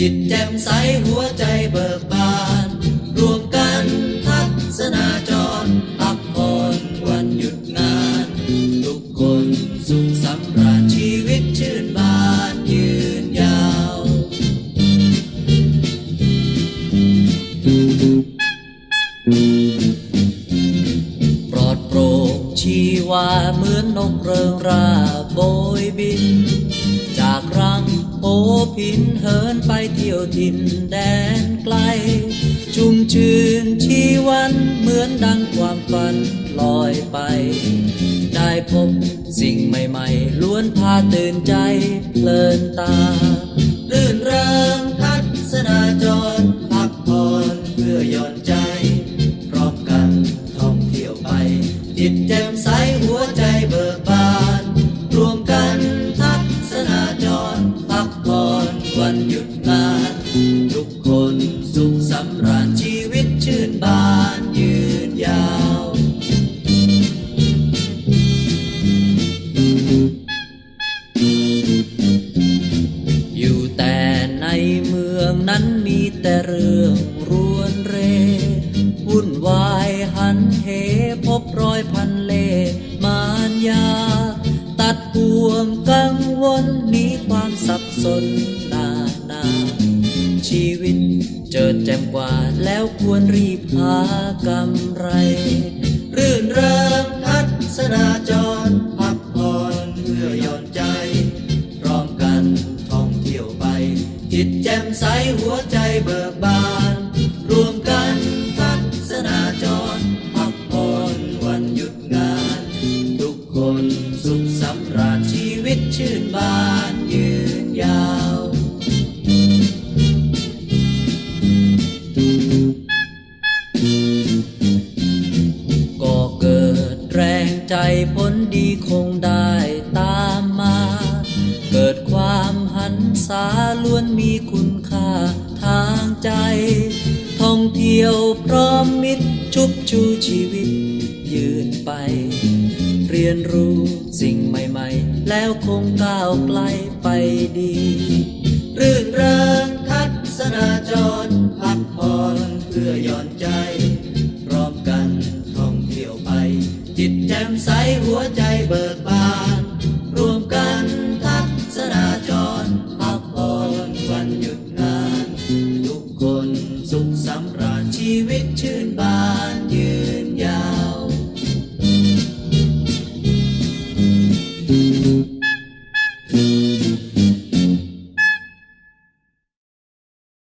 จิตแจ่มใสหัวใจเบิกบาน รวมกันทัศนาจรพักผ่อนวันหยุดงาน ทุกคนสุขสำราญชีวิตชื่นบานยืนยาว ปลอดโปร่งชีวาเหมือนนกเริงราโบยบิน จากรัง พินเหินไปเที่ยวถิ่นแดนไกล ชุ่มชื่นชีวันเหมือนดังความฝันลอยไป ได้พบสิ่งใหม่ๆ ล้วนพาตื่นใจเพลินตารื่นเริงทัศนาจรพักผ่อนเพื่อย่อนใจ พร้อมกันท่องเที่ยวไป จิตแจ่มใสหัวใจ วันหยุดงาน ทุกคนสุขสำราญชีวิตชื่นบานยืนยาว อยู่แต่ในเมืองนั้นมีแต่เรื่องรวนเรวุ่นวายหันเหพบรอยพันเลมานยา ตัดห่วงกังวลหนีความสับสน ชีวิต เจิดแจ่มกว่าแล้วควรรีบหากำไร รื่นเริงทัศนาจรพักผ่อนเพื่อย่อนใจ พร้อมกันท่องเที่ยวไป จิตแจ่มใสหัวใจเบิกบาน รวมกันทัศนาจรพักผ่อนวันหยุดงาน ทุกคนสุขสำราญชีวิตชื่นบานยืนยาว ใจผลดีคงได้ตามมา เกิดความหันษาล้วนมีคุณค่าทางใจ ท่องเที่ยวพร้อมมิตรชุบชูชีวิตยืนไป เรียนรู้สิ่งใหม่ๆ แล้วคงก้าวไกลไปดีรื่นเริงทัศนาจรพักผ่อนเพื่อย่อนใจ จิตแจ่มใสหัวใจเบิกบาน